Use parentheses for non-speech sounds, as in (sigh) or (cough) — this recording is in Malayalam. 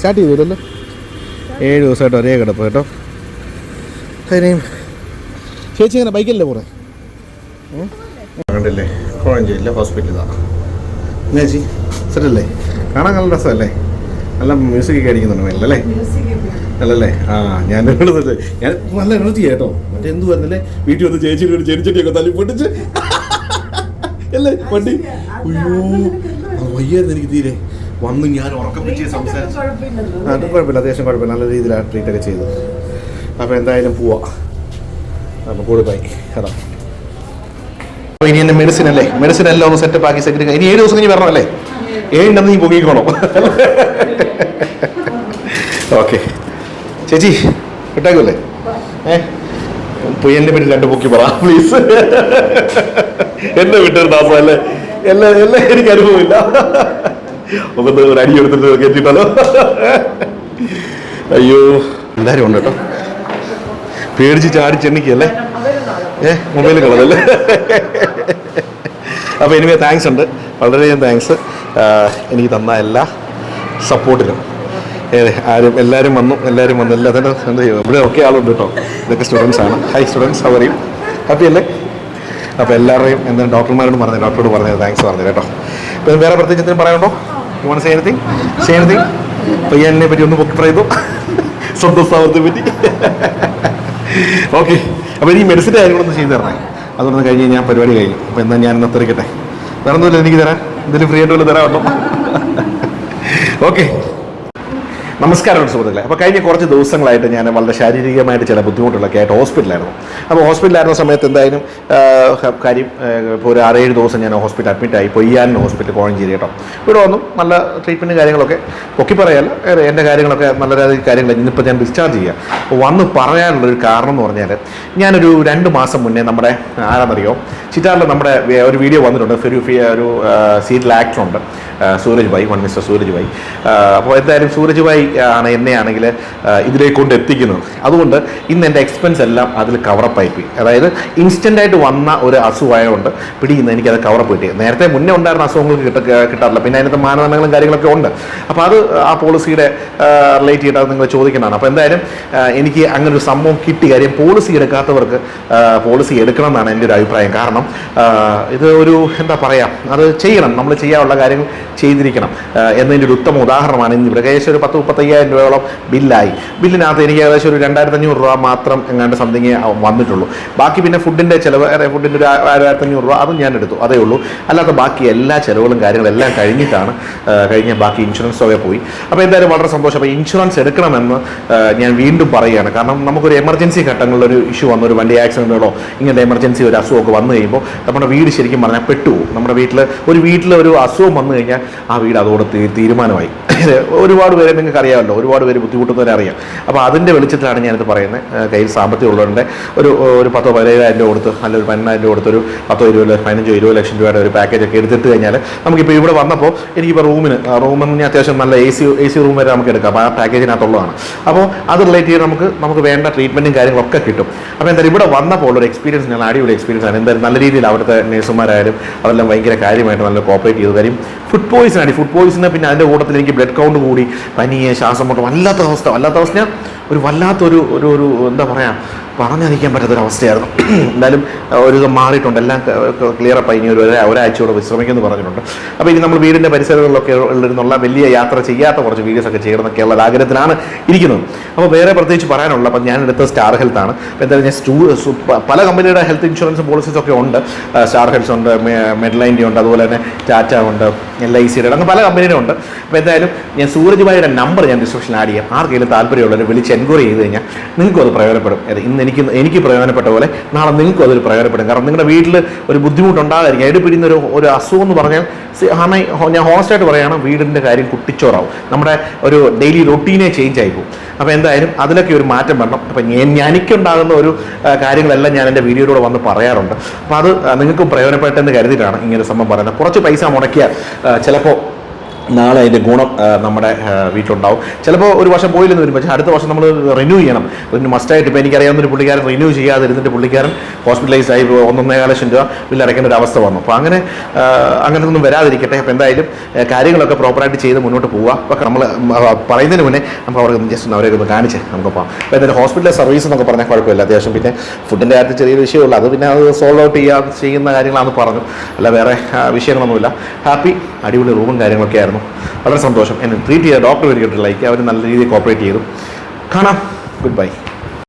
സ്റ്റാർട്ട് ചെയ്തില്ലല്ലോ ഏഴ് ദിവസമായിട്ട് ഒരേ കിടപ്പ് കേട്ടോ. അതിനെയും ചേച്ചി ഇങ്ങനെ ബൈക്കല്ലേ പോറേ കണ്ടില്ലേ? കോഴഞ്ചേരിയിലെ ഹോസ്പിറ്റലിലാണ് ചേച്ചി? സെറ്റല്ലേ? കാണാൻ നല്ല രസമല്ലേ? നല്ല മ്യൂസിക് ഒക്കെ അടിക്കുന്നുണ്ട് മേലെ അല്ലേ? അല്ലല്ലേ? ആ ഞാൻ എഴുതുന്നത് ഞാൻ നല്ല എനർജി കേട്ടോ. മറ്റേ എന്ത് വരുന്നല്ലേ വീട്ടിൽ വന്ന് ചേച്ചിയുടെ ഒരു ചെടിച്ചട്ടിയൊക്കെ തല്ലി പൊട്ടിച്ച്. (laughs) അല്ലേ വണ്ടി? അയ്യോ. വയ്യായിരുന്നു എനിക്ക് തീരെ. വന്ന് ഞാൻ ഉറക്കം വെച്ച് സംസാരിച്ചു. ആ, അത് കുഴപ്പമില്ല അത്യാവശ്യം കുഴപ്പമില്ല. നല്ല രീതിയിലാണ് ട്രീറ്റ് ഒക്കെ ചെയ്തു. അപ്പോൾ എന്തായാലും പോവാ. അപ്പോൾ കൂടെ പോയി. കേട്ടോ അപ്പോൾ ഇനി എന്റെ മെഡിസിൻ അല്ലേ? മെഡിസിൻ എല്ലാം ഒന്ന് സെറ്റപ്പ് ആക്കി സെറ്റ് ഇനി ഏഴ് ദിവസം കഴിഞ്ഞ് വരണം അല്ലേ ഏഴുണ്ടെന്ന് നീ പൊങ്ങിക്കോണം ഓക്കെ. ചേച്ചി വിട്ടേക്കല്ലേ ഏ? പുയ്യന്റെ പേര് രണ്ട് പൊക്കി പറ പ്ലീസ് എന്നെ വിട്ടൊരു ദാസം അല്ലേ? എല്ലാം എല്ലാം എനിക്ക് അനുഭവമില്ല ഒന്ന് ഒരു അടി എടുത്തിട്ട് കയറ്റിട്ടാലോ അയ്യോ. എല്ലാവരും ഉണ്ട് കേട്ടോ. പേടിച്ച് ചാടി ചെന്നിക്കല്ലേ ഏ മൊബൈൽ കളതല്ലേ അപ്പോൾ എനിവേ താങ്ക്സ് ഉണ്ട്. വളരെയധികം താങ്ക്സ് എനിക്ക് തന്ന എല്ലാ സപ്പോർട്ടിലും ഏതെ ആരും എല്ലാവരും വന്നു എല്ലാവരും വന്നു. എല്ലാത്തിനും എന്ത് ചെയ്തു ഇവിടെ ഒക്കെ ആളുണ്ട് കേട്ടോ. ഇതൊക്കെ സ്റ്റുഡൻസ് ആണ്. ഹൈ സ്റ്റുഡൻസ് അവരെയും ഹാപ്പി അല്ലേ? അപ്പോൾ എല്ലാവരുടെയും എന്തായാലും ഡോക്ടർമാരോട് പറഞ്ഞു ഡോക്ടറോട് പറഞ്ഞത് താങ്ക്സ് പറഞ്ഞു കേട്ടോ. പിന്നെ വേറെ പ്രത്യേകിച്ച് എന്തെങ്കിലും പറയാനുണ്ടോ? You want say anything say anything പയ്യനെ പറ്റി ഒന്ന് ബുക്ക് പറയുന്നു. സ്വന്തം സ്ഥാപനത്തെ പറ്റി. ഓക്കെ അപ്പോൾ ഈ മെഡിസിന്റെ കാര്യങ്ങളൊന്നും ചെയ്തു തരണേ. അതുകൊണ്ട് കഴിഞ്ഞ് ഞാൻ പരിപാടി കഴിഞ്ഞു. അപ്പോൾ എന്നാൽ ഞാൻ ഇന്ന് തെറിക്കട്ടെ വേറെ ഒന്നുമില്ല എനിക്ക് തരാം. എന്തെങ്കിലും ഫ്രീ ആയിട്ട് വല്ല തരാം ഓക്കെ നമസ്കാരം സുഹൃത്തുക്കളെ. അപ്പോൾ കഴിഞ്ഞ കുറച്ച് ദിവസങ്ങളായിട്ട് ഞാൻ വളരെ ശാരീരികമായിട്ട് ചില ബുദ്ധിമുട്ടുകളൊക്കെ ആയിട്ട് ഹോസ്പിറ്റലായിരുന്നു അപ്പോൾ ഹോസ്പിറ്റലായിരുന്ന സമയത്ത് എന്തായാലും കാര്യം ഇപ്പോൾ ഒരു ആറേഴ് ദിവസം ഞാൻ ഹോസ്പിറ്റൽ അഡ്മിറ്റായി പൊയ്യാനും ഹോസ്പിറ്റൽ കോഴഞ്ചേരി കേട്ടോ. ഇവിടെ വന്നു നല്ല ട്രീറ്റ്മെന്റ് കാര്യങ്ങളൊക്കെ. പൊക്കി ഏറെ എന്റെ കാര്യങ്ങളൊക്കെ നല്ല രീതിയിൽ കാര്യങ്ങൾ ഇന്നിപ്പോൾ ഞാൻ ഡിസ്ചാർജ് ചെയ്യുക വന്ന് പറയാനുള്ളൊരു കാരണം എന്ന് പറഞ്ഞാൽ ഞാനൊരു രണ്ട് മാസം മുന്നേ നമ്മുടെ ആരാന്നറിയോ ചിറ്റാറിൽ നമ്മുടെ ഒരു വീഡിയോ വന്നിട്ടുണ്ട്. ഫെരൂഫിയ ഒരു serial ആക്ടറുണ്ട്. Suraj Bhai one mister Suraj Bhai. അപ്പോൾ എന്തായാലും സൂരജ് ഭായ് ആണ് എന്നെ ആണെങ്കിൽ ഇതിലേക്ക് കൊണ്ട് എത്തിക്കുന്നത്. അതുകൊണ്ട് ഇന്ന് എന്റെ എക്സ്പെൻസ് എല്ലാം അതിൽ കവറപ്പ് ആയിപ്പോയി അതായത് ഇൻസ്റ്റന്റായിട്ട് വന്ന ഒരു അസുഖമായതുകൊണ്ട് പിടിയുന്ന എനിക്കത് കവറപ്പ് കിട്ടി. നേരത്തെ മുന്നേ ഉണ്ടായിരുന്ന അസുഖങ്ങൾക്ക് കിട്ട കിട്ടാറില്ല. പിന്നെ അതിനകത്ത് മാനദണ്ഡങ്ങളും കാര്യങ്ങളൊക്കെ ഉണ്ട്. അപ്പോൾ അത് ആ പോളിസിയുടെ റിലേറ്റ് ചെയ്തിട്ട് നിങ്ങൾ ചോദിക്കുന്നതാണ്. അപ്പോൾ എന്തായാലും എനിക്ക് അങ്ങനെ ഒരു സംഭവം കിട്ടി. കാര്യം പോളിസി എടുക്കാത്തവർക്ക് പോളിസി എടുക്കണം എന്നാണ് എന്റെ ഒരു അഭിപ്രായം. കാരണം ആ, ഇത് ഒരു എന്താ പറയുക അത് ചെയ്യണം. നമ്മൾ ചെയ്യാനുള്ള കാര്യങ്ങൾ ചെയ്തിരിക്കണം. എന്നതിന്റെ ഒരു ഉത്തമ ഉദാഹരണമാണ് ഇന്ന് ഇവിടെ. ഏകദേശം ഒരു പത്ത് മുപ്പത്തയ്യായിരം രൂപയോളം ബില്ലായി. ബില്ലിനകത്ത് എനിക്ക് ഏകദേശം ഒരു രണ്ടായിരത്തി അഞ്ഞൂറ് രൂപ മാത്രം എങ്ങാണ്ട് സംതിങ് വന്നിട്ടുള്ളൂ. ബാക്കി പിന്നെ ഫുഡിന്റെ ചിലവ് ഫുഡിന്റെ ഒരു ആയിരത്തി അഞ്ഞൂറ് രൂപ അതും ഞാൻ എടുത്തു. അതേ ഉള്ളൂ. അല്ലാത്ത ബാക്കി എല്ലാ ചിലവുകളും കാര്യങ്ങളും എല്ലാം കഴിഞ്ഞിട്ടാണ് കഴിഞ്ഞ ബാക്കി ഇൻഷുറൻസ് തുക പോയി. അപ്പോൾ എന്തായാലും വളരെ സന്തോഷം. അപ്പോൾ ഇൻഷുറൻസ് എടുക്കണമെന്ന് ഞാൻ വീണ്ടും പറയുകയാണ്. കാരണം നമുക്കൊരു എമർജൻസി ഘട്ടങ്ങളിൽ ഒരു ഇഷ്യൂ വന്നു ഒരു വണ്ടി ആക്സിഡന്റുകളോ ഇങ്ങനത്തെ എമർജൻസി ഒരു അസുഖമൊക്കെ വന്നു നമ്മുടെ വീട് ശരിക്കും പറഞ്ഞാൽ പെട്ടുപോകും. നമ്മുടെ വീട്ടിൽ ഒരു വീട്ടിൽ ഒരു അസുഖം വന്നു കഴിഞ്ഞാൽ ആ വീട് അതോടെ തീരുമാനമായി. ഒരുപാട് പേരെ നിങ്ങൾക്ക് അറിയാമല്ലോ. ഒരുപാട് പേര് ബുദ്ധിമുട്ടുന്നവരെ അറിയാം. അപ്പോൾ അതിന്റെ വെളിച്ചത്തിലാണ് ഞാനിത് പറയുന്നത്. കയ്യിൽ സാമ്പത്തികം ഉള്ളവരുടെ ഒരു ഒരു പത്തോ പതിനേഴായിരം രൂപ കൊടുത്ത് അല്ലെങ്കിൽ ഒരു പതിനെണ്ണായിരം രൂപ കൊടുത്തൊരു പത്തോ ഇരുപത് പതിനഞ്ചോ ഇരുപത് ലക്ഷം രൂപയുടെ ഒരു പാക്കേജ് ഒക്കെ എടുത്തിട്ട് കഴിഞ്ഞാൽ നമുക്കിപ്പോൾ ഇവിടെ വന്നപ്പോൾ എനിക്കിപ്പോൾ റൂമിന് റൂമിന് അത്യാവശ്യം നല്ല A C A C room വരെ നമുക്ക് എടുക്കാം. അപ്പോൾ ആ പാക്കേജിനകത്തുള്ളതാണ് അപ്പോൾ അത് റിലേറ്റ് ചെയ്ത് നമുക്ക് നമുക്ക് വേണ്ട ട്രീറ്റ്മെന്റും കാര്യങ്ങളൊക്കെ കിട്ടും. അപ്പോൾ എന്തായാലും ഇവിടെ വന്നപ്പോൾ ഒരു എക്സ്പീരിയൻസ് ഞാൻ അടിപൊളി എക്സ്പീരിയൻസ് ആണ്. എന്തായാലും നല്ല രീതിയിൽ അവിടുത്തെ നേഴ്സുമാരായാലും അവരെല്ലാം ഭയങ്കര കാര്യമായിട്ട് നല്ല കോപ്പറേറ്റ് ചെയ്തു. കാര്യം ഫുഡ് പോയിസൺ ആണ് ഫുഡ് പോയിസണ് പിന്നെ അതിന്റെ കൂട്ടത്തിൽ എനിക്ക് ബ്ലഡ് കൗണ്ട് കൂടി പനിയെ ശ്വാസം മുട്ടും വല്ലാത്ത അവസ്ഥ. വല്ലാത്ത അവസ്ഥ ഒരു വല്ലാത്തൊരു ഒരു ഒരു എന്താ പറയുക പറഞ്ഞറിയിക്കാൻ പറ്റാത്തൊരവസ്ഥയായിരുന്നു. എന്തായാലും ഒരു മാറിയിട്ടുണ്ട്. എല്ലാം ക്ലിയർ അപ്പ് ഇനി ഒരു ഒരാ- ഒരാഴ്ചയോടെ വിശ്രമിക്കുമെന്ന് പറഞ്ഞിട്ടുണ്ട്. അപ്പോൾ ഇനി നമ്മൾ വീടിന്റെ പരിസരങ്ങളിലൊക്കെ ഉള്ളിരുന്നുള്ള വലിയ യാത്ര ചെയ്യാത്ത കുറച്ച് വീഡിയോസ് ഒക്കെ ചെയ്യണമെന്നൊക്കെയുള്ള ആഗ്രഹത്തിലാണ് ഇരിക്കുന്നത്. അപ്പോൾ വേറെ പ്രത്യേകിച്ച് പറയാനുള്ള. അപ്പം ഞാൻ എടുത്ത സ്റ്റാർ ഹെൽത്ത് ആണ്. അപ്പോൾ എന്തായാലും ഞാൻ സ്റ്റൂ പല കമ്പനിയുടെ ഹെൽത്ത് ഇൻഷുറൻസ് പോളിസീസ് ഒക്കെ ഉണ്ട്. സ്റ്റാർ ഹെൽത്ത് ഉണ്ട് മെഡ്ലൈന്റെ ഉണ്ട് അതുപോലെ തന്നെ ടാറ്റ ഉണ്ട് എൽ ഐ സിയുടെ അങ്ങനെ പല കമ്പനിയുടെ ഉണ്ട്. അപ്പോൾ എന്തായാലും ഞാൻ സൂരജ് ഭായിയുടെ നമ്പർ ഞാൻ ഡിസ്ക്രിപ്ഷനിൽ ആഡ് ചെയ്യാം. ആർക്കെങ്കിലും താല്പര്യമുള്ളവർ വിളിച്ച് എൻക്വയറി ചെയ്ത് കഴിഞ്ഞാൽ നിങ്ങൾക്കും അത് പ്രയോജനപ്പെടും. ഇന്ന് എനിക്ക് എനിക്ക് പ്രയോജനപ്പെട്ട പോലെ നാളെ നിങ്ങൾക്കും അതൊരു പ്രയോജനപ്പെടും. കാരണം നിങ്ങളുടെ വീട്ടിൽ ഒരു ബുദ്ധിമുട്ടുണ്ടാകാതിരിക്കും എടു പിടിയുന്ന ഒരു ഒരു അസുഖം എന്ന് പറഞ്ഞാൽ ഹാമ ഞാൻ ഹോണസ്റ്റായിട്ട് പറയുകയാണ് വീടിന്റെ കാര്യം കുട്ടിച്ചോറാവും. നമ്മുടെ ഒരു ഡെയിലി റൊട്ടീനെ ചേഞ്ച് പോകും. അപ്പോൾ എന്തായാലും അതിലൊക്കെ ഒരു മാറ്റം വരണം. അപ്പം എനിക്കുണ്ടാകുന്ന ഒരു കാര്യങ്ങളെല്ലാം ഞാൻ എന്റെ വീഡിയോയിലൂടെ വന്ന് പറയാറുണ്ട്. അപ്പോൾ അത് നിങ്ങൾക്കും പ്രയോജനപ്പെട്ടെന്ന് കരുതിയിട്ടാണ് ഇങ്ങനെ സംഭവം പറയുന്നത്. കുറച്ച് പൈസ മുടക്കിയാൽ ചിലപ്പോൾ നാളെ അതിന്റെ ഗുണം നമ്മുടെ വീട്ടിലുണ്ടാവും. ചിലപ്പോൾ ഒരു വർഷം പോയില്ലെന്ന് വരും പക്ഷേ അടുത്ത വർഷം നമ്മൾ റിന്യൂ ചെയ്യണം. റിന്യൂ മസ്റ്റായിട്ട് ഇപ്പോൾ എനിക്കറിയാവുന്ന ഒരു പുള്ളിക്കാരൻ റിന്യൂ ചെയ്യാതെ ഇരുന്നിട്ട് പുള്ളിക്കാരൻ ഹോസ്പിറ്റലൈസ് ആയി ഒന്നൊന്നേ ഒന്നൊന്നേകാല ലക്ഷം രൂപ ബില്ല് അടയ്ക്കേണ്ട ഒരു അവസ്ഥ വന്നു. അപ്പോൾ അങ്ങനെ അങ്ങനെ ഒന്നും വരാതിരിക്കട്ടെ. അപ്പോൾ എന്തായാലും കാര്യങ്ങളൊക്കെ പ്രോപ്പറായിട്ട് ചെയ്ത് മുന്നോട്ട് പോവുക അപ്പോൾ നമ്മൾ പറയുന്നതിന് മുന്നേ നമുക്ക് അവർക്ക് ജസ്റ്റ് അവരെ ഒന്ന് കാണിച്ച് നമുക്ക് പോകാം അപ്പോൾ എന്തായാലും ഹോസ്പിറ്റലിലെ സർവീസ് എന്നൊക്കെ പറഞ്ഞാൽ കുഴപ്പമില്ല. അത്യാവശ്യം പിന്നെ ഫുഡിന്റെ കാര്യത്തിൽ ചെറിയൊരു വിഷയമുള്ളൂ. അത് പിന്നെ അത് സോൾവ് ഔട്ട് ചെയ്യാൻ ചെയ്യുന്ന കാര്യങ്ങളാണെന്ന് പറഞ്ഞു. അല്ല വേറെ വിഷയങ്ങളൊന്നുമില്ല. ഹാപ്പി അടിപൊളി റൂമും കാര്യങ്ങളൊക്കെ ആയിരുന്നു. വളരെ സന്തോഷം. എന്നെ ട്രീറ്റ് ചെയ്ത ഡോക്ടർ വരികട്ടില്ല അവർ നല്ല രീതിയിൽ കോപ്പറേറ്റ് ചെയ്തു. കാണാം. Good bye